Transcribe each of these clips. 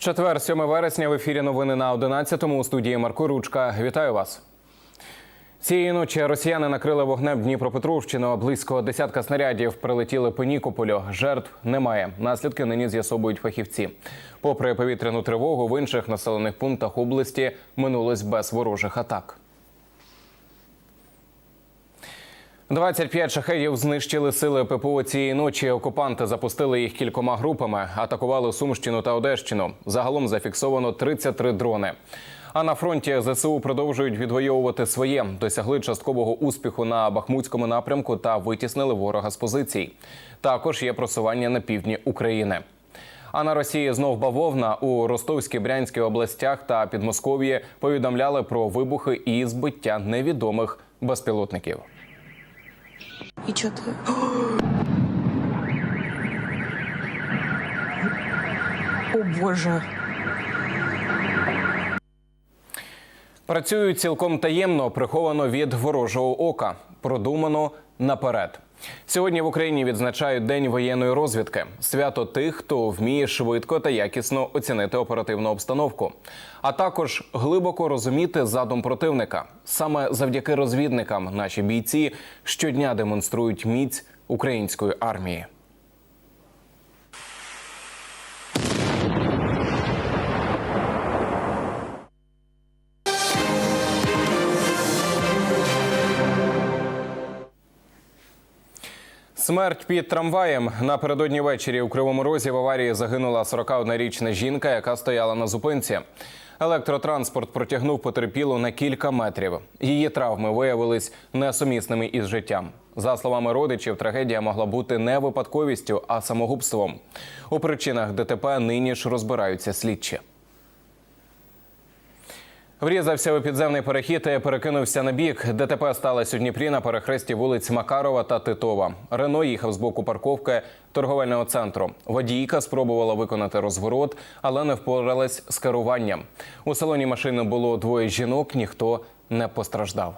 Четвер, 7 вересня в ефірі новини на 11-му у студії Марко Ручка. Вітаю вас. Цієї ночі росіяни накрили вогнем Дніпропетровщину. Близько десятка снарядів прилетіли по Нікополю. Жертв немає. Наслідки нині з'ясовують фахівці. Попри повітряну тривогу, в інших населених пунктах області минулось без ворожих атак. 25 шахедів знищили сили ППО цієї ночі. Окупанти запустили їх кількома групами, атакували Сумщину та Одещину. Загалом зафіксовано 33 дрони. А на фронті ЗСУ продовжують відвоювати своє. Досягли часткового успіху на Бахмутському напрямку та витіснили ворога з позицій. Також є просування на півдні України. А на Росії знов бавовна у Ростовській, Брянській областях та Підмосков'ї повідомляли про вибухи і збиття невідомих безпілотників. И что ты? О боже. Працюють цілком таємно, приховано від ворожого ока, продумано наперед. Сьогодні в Україні відзначають День воєнної розвідки свято тих, хто вміє швидко та якісно оцінити оперативну обстановку, а також глибоко розуміти задум противника. Саме завдяки розвідникам наші бійці щодня демонструють міць української армії. Смерть під трамваєм напередодні ввечері у Кривому Розі в аварії загинула 41-річна жінка, яка стояла на зупинці. Електротранспорт протягнув потерпілу на кілька метрів. Її травми виявились несумісними із життям. За словами родичів, трагедія могла бути не випадковістю, а самогубством. У причинах ДТП нині ж розбираються слідчі. Врізався у підземний перехід і перекинувся на бік. ДТП сталося у Дніпрі на перехресті вулиць Макарова та Титова. Рено їхав з боку парковки торговельного центру. Водійка спробувала виконати розворот, але не впоралась з керуванням. У салоні машини було двоє жінок, ніхто не постраждав.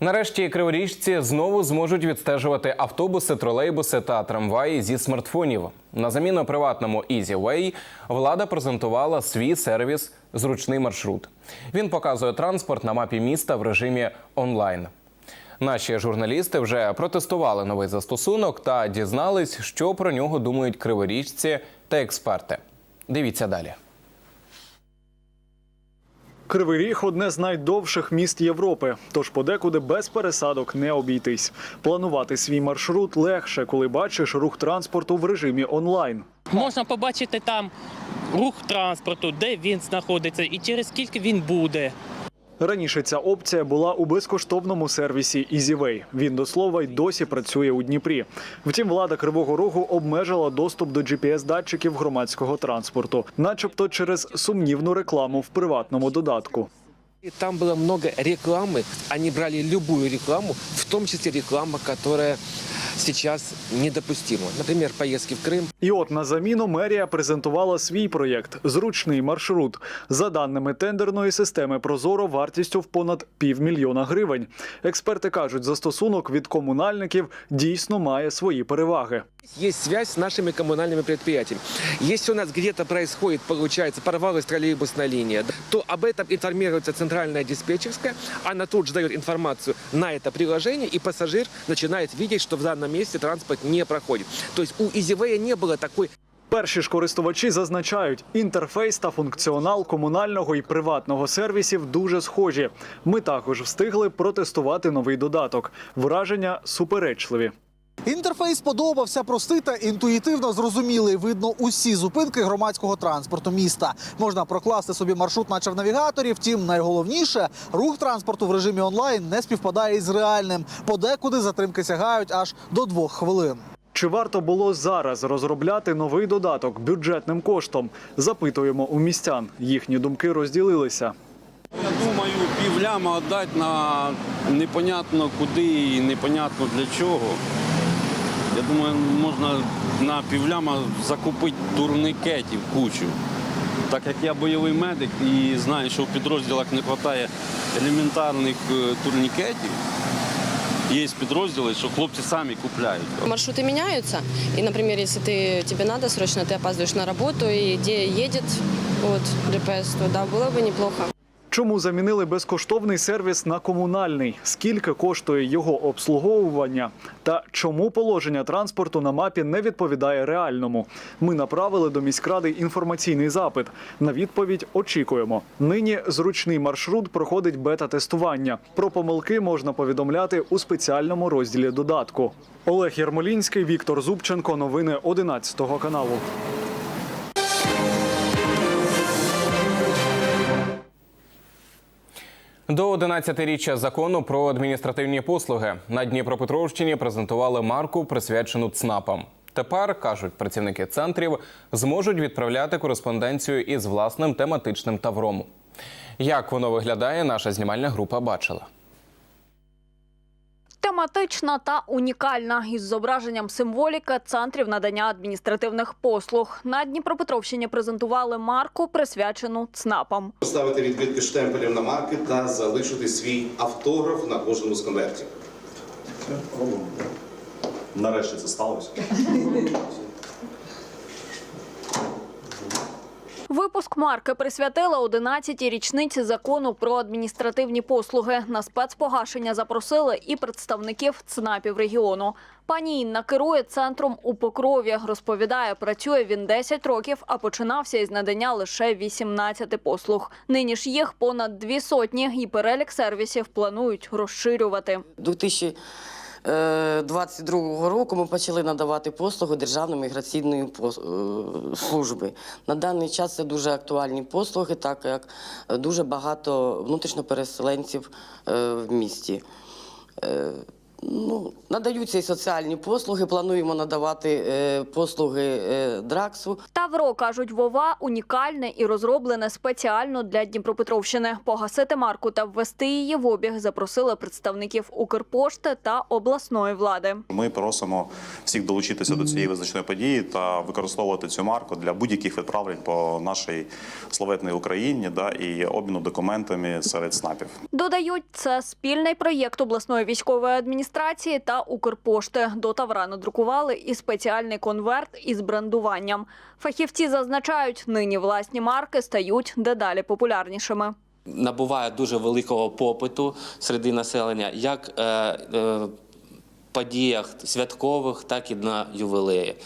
Нарешті криворіжці знову зможуть відстежувати автобуси, тролейбуси та трамваї зі смартфонів. На заміну приватному EasyWay влада презентувала свій сервіс Зручний маршрут. Він показує транспорт на мапі міста в режимі онлайн. Наші журналісти вже протестували новий застосунок та дізнались, що про нього думають криворіжці та експерти. Дивіться далі. Кривий Ріг одне з найдовших міст Європи, тож подекуди без пересадок не обійтись. Планувати свій маршрут легше, коли бачиш рух транспорту в режимі онлайн. Можна побачити там рух транспорту, де він знаходиться і через скільки він буде. Раніше ця опція була у безкоштовному сервісі EasyWay. Він до слова й досі працює у Дніпрі. Втім, влада Кривого Рогу обмежила доступ до GPS-датчиків громадського транспорту, начебто через сумнівну рекламу в приватному додатку. Там было много рекламы. Они брали любую рекламу, в том числе реклама, которая сейчас недопустима. Например, поездки в Крым. І от на заміну мерія презентувала свій проєкт Зручний маршрут. За даними тендерної системи Прозоро вартістю в понад півмільйона гривень. Експерти кажуть, застосунок від комунальників дійсно має свої переваги. Есть связь с нашими коммунальными предприятиями. Если у нас где-то происходит, получается, порвалась троллейбусная линия, то об этом информируется центральная диспетчерская. Она тут же дает информацию на это приложение, и пассажир начинает видеть, что в данном месте транспорт не проходит. То у Ізівея не было такой Перші ж користувачі зазначають, інтерфейс та функціонал комунального і приватного сервісів дуже схожі. Ми також встигли протестувати новий додаток. Враження суперечливі. Інтерфейс подобався простий та інтуїтивно зрозумілий. Видно усі зупинки громадського транспорту міста. Можна прокласти собі маршрут, наче в навігаторі. Втім, найголовніше рух транспорту в режимі онлайн не співпадає із реальним. Подекуди затримки сягають аж до двох хвилин. Чи варто було зараз розробляти новий додаток бюджетним коштом? Запитуємо у містян. Їхні думки розділилися. Я думаю, півляма віддати на непонятно куди і непонятно для чого. Я думаю, можна на півляма закупити турникетів кучу. Так як я бойовий медик і знаю, що в підрозділах не вистачає елементарних е, турнікетів, є підрозділи, що хлопці самі купляють. Маршруты меняются, и, например, если ты, тебе надо срочно, ты опаздываешь на работу, и где едет вот, ДПС, то да, было бы неплохо. Чому замінили безкоштовний сервіс на комунальний? Скільки коштує його обслуговування? Та чому положення транспорту на мапі не відповідає реальному? Ми направили до міськради інформаційний запит. На відповідь очікуємо. Нині зручний маршрут проходить бета-тестування. Про помилки можна повідомляти у спеціальному розділі додатку. Олег Ярмолінський, Віктор Зубченко. Новини 11 каналу. До 11-річчя закону про адміністративні послуги на Дніпропетровщині презентували марку, присвячену ЦНАПам. Тепер кажуть працівники центрів, зможуть відправляти кореспонденцію із власним тематичним тавром. Як воно виглядає, наша знімальна група бачила. Тематична та унікальна із зображенням символіки центрів надання адміністративних послуг. На Дніпропетровщині презентували марку, присвячену ЦНАПам. Поставити відбитки штемпелів на марки та залишити свій автограф на кожному з конвертів. Нарешті це сталося. Випуск марки присвятили 11-й річниці закону про адміністративні послуги. На спецпогашення запросили і представників ЦНАПів регіону. Пані Інна керує центром у Покрові. Розповідає, працює він 10 років, а починався із надання лише 18 послуг. Нині ж їх понад дві сотні, і перелік сервісів планують розширювати. 2022 року ми почали надавати послуги Державної міграційної е, служби. На даний час це дуже актуальні послуги, так як дуже багато внутрішньопереселенців е, в місті. Ну, надаються і соціальні послуги. Плануємо надавати е, послуги е, драксу. Тавро, кажуть, Вова унікальне і розроблене спеціально для Дніпропетровщини. Погасити марку та ввести її в обіг запросили представників Укрпошти та обласної влади. Ми просимо всіх долучитися до цієї визначної події та використовувати цю марку для будь-яких відправлень по нашій славетній Україні да, і обміну документами серед снапів. Додають, це спільний проєкт обласної військової адміністрації та Укрпошти. До таврану друкували і спеціальний конверт із брендуванням. Фахівці зазначають, нині власні марки стають дедалі популярнішими. набуває дуже великого попиту серед населення, як е, е, подіях святкових, так і на ювілеї. Е,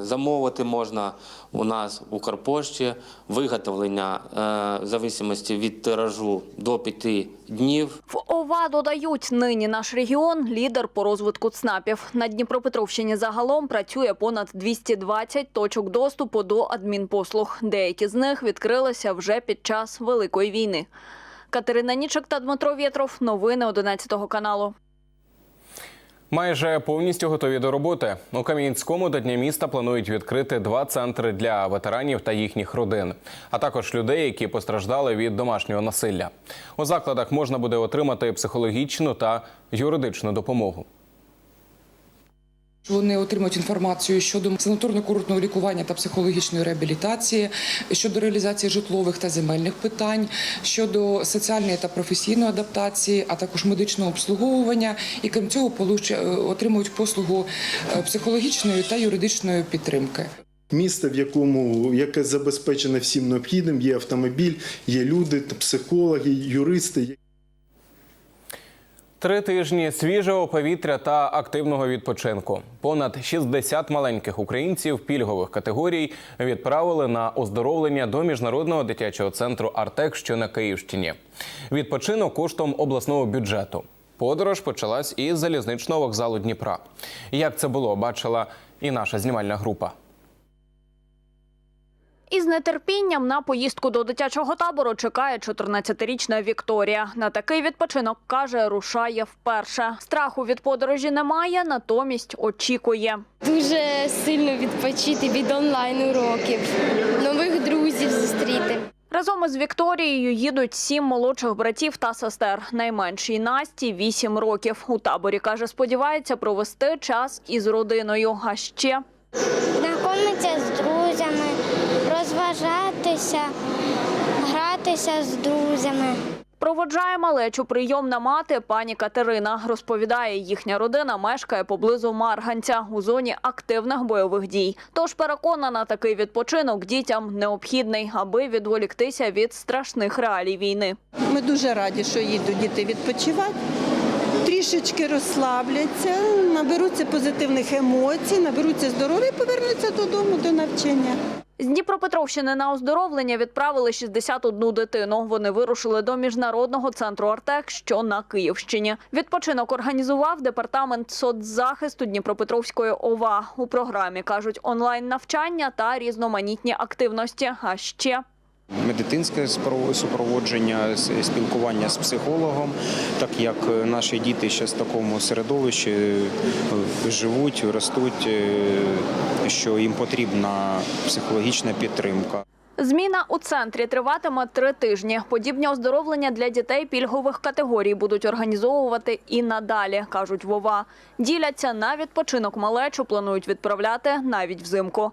замовити можна у нас в Укрпошті виготовлення е, в зависимості від тиражу до 5 днів. В ОВА додають, нині наш регіон – лідер по розвитку ЦНАПів. На Дніпропетровщині загалом працює понад 220 точок доступу до адмінпослуг. Деякі з них відкрилися вже під час Великої війни. Катерина Нічик та Дмитро Вєтров. Новини 11 каналу. Майже повністю готові до роботи. У Кам'янському до Дня міста планують відкрити два центри для ветеранів та їхніх родин, а також людей, які постраждали від домашнього насилля. У закладах можна буде отримати психологічну та юридичну допомогу. Вони отримують інформацію щодо санаторно-курортного лікування та психологічної реабілітації, щодо реалізації житлових та земельних питань, щодо соціальної та професійної адаптації, а також медичного обслуговування. І крім цього, е, отримують послугу е, психологічної та юридичної підтримки. Місто, в якому яке забезпечене всім необхідним, є автомобіль, є люди, психологи, юристи. Три тижні свіжого повітря та активного відпочинку. Понад 60 маленьких українців пільгових категорій відправили на оздоровлення до міжнародного дитячого центру Артек, що на Київщині. Відпочинок коштом обласного бюджету. Подорож почалась із залізничного вокзалу Дніпра. Як це було, бачила і наша знімальна група. Із нетерпінням на поїздку до дитячого табору чекає 14-річна Вікторія. На такий відпочинок, каже, рушає вперше. Страху від подорожі немає, натомість очікує. Дуже сильно відпочити від онлайн-уроків, нових друзів зустріти. Разом із Вікторією їдуть сім молодших братів та сестер. Найменшій Насті 8 років. У таборі каже, сподівається провести час із родиною. А ще Знайомитися з друзями, розважатися, гратися з друзями. Проводжає малечу прийомна мати пані Катерина. Розповідає, їхня родина мешкає поблизу Марганця у зоні активних бойових дій. Тож переконана, такий відпочинок дітям необхідний, аби відволіктися від страшних реалій війни. Ми дуже раді, що їдуть діти відпочивати. Трішечки розслабляться, наберуться позитивних емоцій, наберуться здоров'я і повернуться додому до навчання. З Дніпропетровщини на оздоровлення відправили 61 дитину. Вони вирушили до міжнародного центру Артек, що на Київщині. Відпочинок організував департамент соцзахисту Дніпропетровської ОВА. У програмі кажуть онлайн навчання та різноманітні активності. А ще медицинське супроводження, спілкування з психологом, так як е, наші діти ще в такому середовищі е, живуть, ростуть, е, що їм потрібна психологічна підтримка. Зміна у центрі триватиме три тижні. Подібні оздоровлення для дітей пільгових категорій будуть організовувати і надалі, кажуть Вова. Діляться на відпочинок малечу, планують відправляти навіть взимку.